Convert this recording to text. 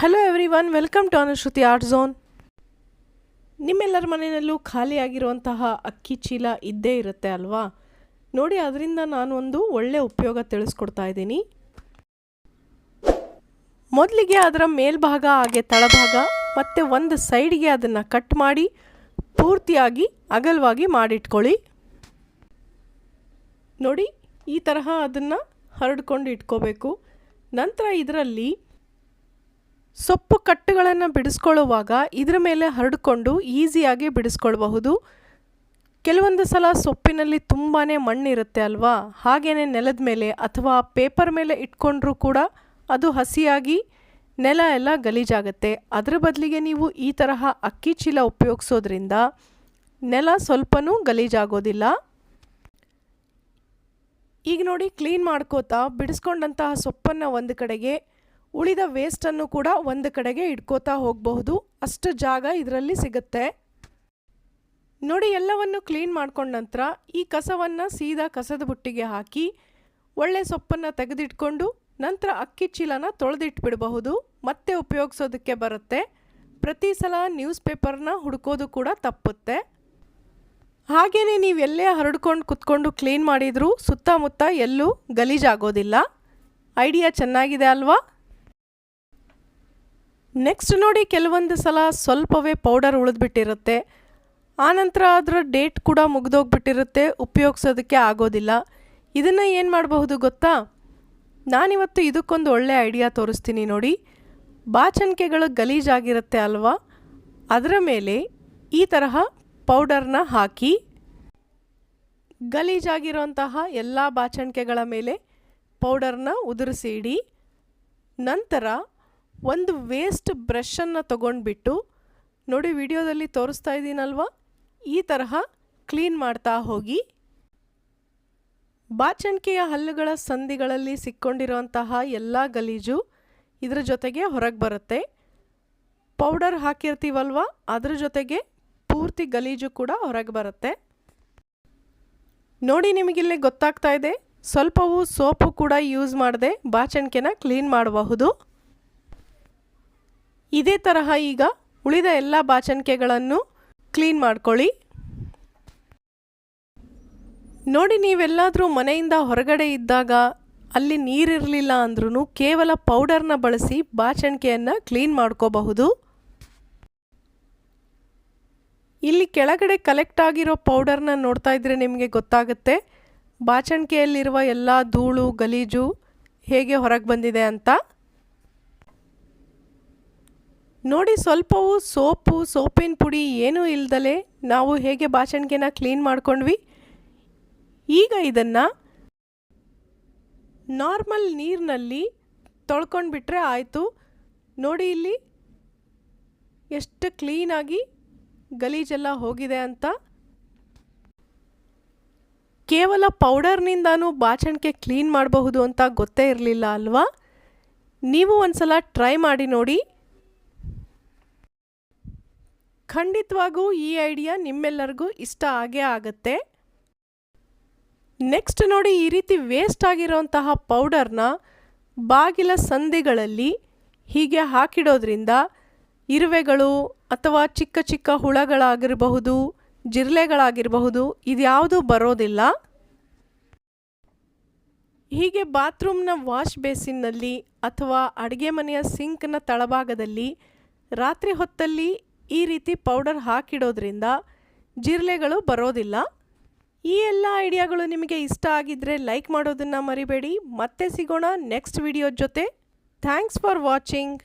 Hello everyone welcome to Anushruti art zone ನಿಮ್ಮೆಲ್ಲರ ಮನೆಯಲ್ಲೂ ಖಾಲಿಯಾಗಿರುವಂತಹ ಅಕ್ಕಿ ಚೀಲ ಇದ್ದೇ ಇರುತ್ತೆ ಅಲ್ವಾ? ನೋಡಿ, ಅದರಿಂದ ನಾನು ಒಂದು ಒಳ್ಳೆ ಉಪಯೋಗ ತಿಳಿಸ್ಕೊಡ್ತಾ ಇದ್ದೀನಿ. ಮೊದಲಿಗೆ ಅದರ ಮೇಲ್ಭಾಗ ಹಾಗೆ ತಳಭಾಗ, ಮತ್ತು ಒಂದು ಸೈಡ್ಗೆ ಅದನ್ನು ಕಟ್ ಮಾಡಿ ಪೂರ್ತಿಯಾಗಿ ಅಗಲವಾಗಿ ಮಾಡಿಟ್ಕೊಳ್ಳಿ. ನೋಡಿ, ಈ ತರಹ ಅದನ್ನು ಹರಡ್ಕೊಂಡು ಇಟ್ಕೋಬೇಕು. ನಂತರ ಇದರಲ್ಲಿ ಸೊಪ್ಪು ಕಟ್ಟುಗಳನ್ನು ಬಿಡಿಸ್ಕೊಳ್ಳುವಾಗ ಇದರ ಮೇಲೆ ಹರಡಿಕೊಂಡು ಈಸಿಯಾಗಿ ಬಿಡಿಸ್ಕೊಳ್ಬಹುದು. ಕೆಲವೊಂದು ಸಲ ಸೊಪ್ಪಿನಲ್ಲಿ ತುಂಬಾ ಮಣ್ಣಿರುತ್ತೆ ಅಲ್ವಾ? ಹಾಗೆಯೇ ನೆಲದ ಮೇಲೆ ಅಥವಾ ಪೇಪರ್ ಮೇಲೆ ಇಟ್ಕೊಂಡ್ರೂ ಕೂಡ ಅದು ಹಸಿಯಾಗಿ ನೆಲ ಎಲ್ಲ ಗಲೀಜಾಗುತ್ತೆ. ಅದರ ಬದಲಿಗೆ ನೀವು ಈ ತರಹ ಅಕ್ಕಿ ಚೀಲ ಉಪಯೋಗಿಸೋದ್ರಿಂದ ನೆಲ ಸ್ವಲ್ಪನೂ ಗಲೀಜಾಗೋದಿಲ್ಲ. ಈಗ ನೋಡಿ ಕ್ಲೀನ್ ಮಾಡ್ಕೋತಾ ಬಿಡಿಸ್ಕೊಂಡಂತಹ ಸೊಪ್ಪನ್ನು ಒಂದು ಕಡೆಗೆ ಉಳಿದ ವೇಸ್ಟನ್ನು ಕೂಡ ಒಂದು ಕಡೆಗೆ ಇಟ್ಕೋತಾ ಹೋಗಬಹುದು. ಅಷ್ಟು ಜಾಗ ಇದರಲ್ಲಿ ಸಿಗುತ್ತೆ. ನೋಡಿ, ಎಲ್ಲವನ್ನು ಕ್ಲೀನ್ ಮಾಡ್ಕೊಂಡ ನಂತರ ಈ ಕಸವನ್ನು ಸೀದಾ ಕಸದ ಬುಟ್ಟಿಗೆ ಹಾಕಿ ಒಳ್ಳೆ ಸೊಪ್ಪನ್ನು ತೆಗೆದಿಟ್ಕೊಂಡು ನಂತರ ಅಕ್ಕಿ ಚೀಲನ ತೊಳೆದಿಟ್ಬಿಡಬಹುದು. ಮತ್ತೆ ಉಪಯೋಗಿಸೋದಕ್ಕೆ ಬರುತ್ತೆ. ಪ್ರತಿ ಸಲ ನ್ಯೂಸ್ ಪೇಪರ್ನ ಹುಡುಕೋದು ಕೂಡ ತಪ್ಪುತ್ತೆ. ಹಾಗೆಯೇ ನೀವು ಎಲ್ಲೇ ಹರಡ್ಕೊಂಡು ಕುತ್ಕೊಂಡು ಕ್ಲೀನ್ ಮಾಡಿದರೂ ಸುತ್ತಮುತ್ತ ಎಲ್ಲೂ ಗಲೀಜಾಗೋದಿಲ್ಲ. ಐಡಿಯಾ ಚೆನ್ನಾಗಿದೆ ಅಲ್ವಾ? ನೆಕ್ಸ್ಟ್ ನೋಡಿ ಕೆಲವೊಂದು ಸಲ ಸ್ವಲ್ಪವೇ ಪೌಡರ್ ಉಳಿದ್ಬಿಟ್ಟಿರುತ್ತೆ. ಆನಂತರ ಅದರ ಡೇಟ್ ಕೂಡ ಮುಗಿದೋಗ್ಬಿಟ್ಟಿರುತ್ತೆ, ಉಪಯೋಗಿಸೋದಕ್ಕೆ ಆಗೋದಿಲ್ಲ. ಇದನ್ನು ಏನು ಮಾಡಬಹುದು ಗೊತ್ತಾ? ನಾನಿವತ್ತು ಇದಕ್ಕೊಂದು ಒಳ್ಳೆ ಐಡಿಯಾ ತೋರಿಸ್ತೀನಿ ನೋಡಿ. ಬಾಚಣಿಕೆಗಳು ಗಲೀಜಾಗಿರುತ್ತೆ ಅಲ್ವಾ? ಅದರ ಮೇಲೆ ಈ ತರಹ ಪೌಡರ್ನ ಹಾಕಿ, ಗಲೀಜಾಗಿರೋಂತಹ ಎಲ್ಲ ಬಾಚಣಿಕೆಗಳ ಮೇಲೆ ಪೌಡರ್ನ ಉದುರಿಸಿ ಇಡಿ. ನಂತರ ಒಂದು ವೇಸ್ಟ್ ಬ್ರಷನ್ನು ತಗೊಂಡ್ಬಿಟ್ಟು ನೋಡಿ ವಿಡಿಯೋದಲ್ಲಿ ತೋರಿಸ್ತಾ ಇದ್ದೀನಲ್ವ ಈ ತರಹ ಕ್ಲೀನ್ ಮಾಡ್ತಾ ಹೋಗಿ. ಬಾಚಣಿಕೆಯ ಹಲ್ಲುಗಳ ಸಂಧಿಗಳಲ್ಲಿ ಸಿಕ್ಕೊಂಡಿರುವಂತಹ ಎಲ್ಲ ಗಲೀಜು ಇದರ ಜೊತೆಗೆ ಹೊರಗೆ ಬರುತ್ತೆ. ಪೌಡರ್ ಹಾಕಿರ್ತೀವಲ್ವ? ಅದ್ರ ಜೊತೆಗೆ ಪೂರ್ತಿ ಗಲೀಜು ಕೂಡ ಹೊರಗೆ ಬರುತ್ತೆ. ನೋಡಿ ನಿಮಗಿಲ್ಲಿ ಗೊತ್ತಾಗ್ತಾ ಇದೆ. ಸ್ವಲ್ಪವೂ ಸೋಪು ಕೂಡ ಯೂಸ್ ಮಾಡದೆ ಬಾಚಣಿಕೆನ ಕ್ಲೀನ್ ಮಾಡಬಹುದು. ಇದೇ ತರಹ ಈಗ ಉಳಿದ ಎಲ್ಲ ಬಾಚಣಿಕೆಗಳನ್ನು ಕ್ಲೀನ್ ಮಾಡ್ಕೊಳ್ಳಿ. ನೋಡಿ, ನೀವೆಲ್ಲಾದರೂ ಮನೆಯಿಂದ ಹೊರಗಡೆ ಇದ್ದಾಗ ಅಲ್ಲಿ ನೀರಿರಲಿಲ್ಲ ಅಂದ್ರೂ ಕೇವಲ ಪೌಡರ್ನ ಬಳಸಿ ಬಾಚಣಿಕೆಯನ್ನು ಕ್ಲೀನ್ ಮಾಡ್ಕೋಬಹುದು. ಇಲ್ಲಿ ಕೆಳಗಡೆ ಕಲೆಕ್ಟ್ ಆಗಿರೋ ಪೌಡರ್ನ ನೋಡ್ತಾ ಇದ್ರೆ ನಿಮಗೆ ಗೊತ್ತಾಗುತ್ತೆ. ಬಾಚಣಿಕೆಯಲ್ಲಿರುವ ಎಲ್ಲ ಧೂಳು, ಗಲೀಜು ಹೇಗೆ ಹೊರಗೆ ಬಂದಿದೆ ಅಂತ. ನೋಡಿ ಸ್ವಲ್ಪವೂ ಸೋಪು, ಸೋಪಿನ ಪುಡಿ ಏನೂ ಇಲ್ದಲೆ ನಾವು ಹೇಗೆ ಬಾಚಣಿಗೆನ ಕ್ಲೀನ್ ಮಾಡ್ಕೊಂಡ್ವಿ? ಈಗ ಇದನ್ನು ನಾರ್ಮಲ್ ನೀರಿನಲ್ಲಿ ತೊಳ್ಕೊಂಡ್ಬಿಟ್ರೆ ಆಯಿತು. ನೋಡಿ ಇಲ್ಲಿ ಎಷ್ಟು ಕ್ಲೀನಾಗಿ ಗಲೀಜೆಲ್ಲ ಹೋಗಿದೆ ಅಂತ. ಕೇವಲ ಪೌಡರ್ನಿಂದನೂ ಬಾಚಣಿಗೆ ಕ್ಲೀನ್ ಮಾಡಬಹುದು ಅಂತ ಗೊತ್ತೇ ಇರಲಿಲ್ಲ ಅಲ್ವಾ? ನೀವು ಒಂದು ಸಲ ಟ್ರೈ ಮಾಡಿ ನೋಡಿ. ಖಂಡಿತವಾಗೂ ಈ ಐಡಿಯಾ ನಿಮ್ಮೆಲ್ಲರಿಗೂ ಇಷ್ಟ ಆಗೇ ಆಗುತ್ತೆ. ನೆಕ್ಸ್ಟ್ ನೋಡಿ ಈ ರೀತಿ ವೇಸ್ಟ್ ಆಗಿರೋಂತಹ ಪೌಡರ್ನ ಬಾಗಿಲ ಸಂದಿಗಳಲ್ಲಿ ಹೀಗೆ ಹಾಕಿಡೋದ್ರಿಂದ ಇರುವೆಗಳು ಅಥವಾ ಚಿಕ್ಕ ಚಿಕ್ಕ ಹುಳಗಳಾಗಿರಬಹುದು, ಜಿರಳೆಗಳಾಗಿರಬಹುದು ಇದ್ಯಾವುದೂ ಬರೋದಿಲ್ಲ. ಹೀಗೆ ಬಾತ್ರೂಮ್ನ ವಾಶ್ ಬೇಸಿನ್ನಲ್ಲಿ ಅಥವಾ ಅಡುಗೆ ಮನೆಯ ಸಿಂಕ್ನ ತಳಭಾಗದಲ್ಲಿ ರಾತ್ರಿ ಹೊತ್ತಲ್ಲಿ ಈ ರೀತಿ ಪೌಡರ್ ಹಾಕಿಡೋದ್ರಿಂದ ಜಿರಲೆಗಳು ಬರೋದಿಲ್ಲ. ಈ ಎಲ್ಲ ಐಡಿಯಾಗಳು ನಿಮಗೆ ಇಷ್ಟ ಆಗಿದ್ದರೆ ಲೈಕ್ ಮಾಡೋದನ್ನು ಮರಿಬೇಡಿ. ಮತ್ತೆ ಸಿಗೋಣ ನೆಕ್ಸ್ಟ್ ವಿಡಿಯೋ ಜೊತೆ. Thanks for watching.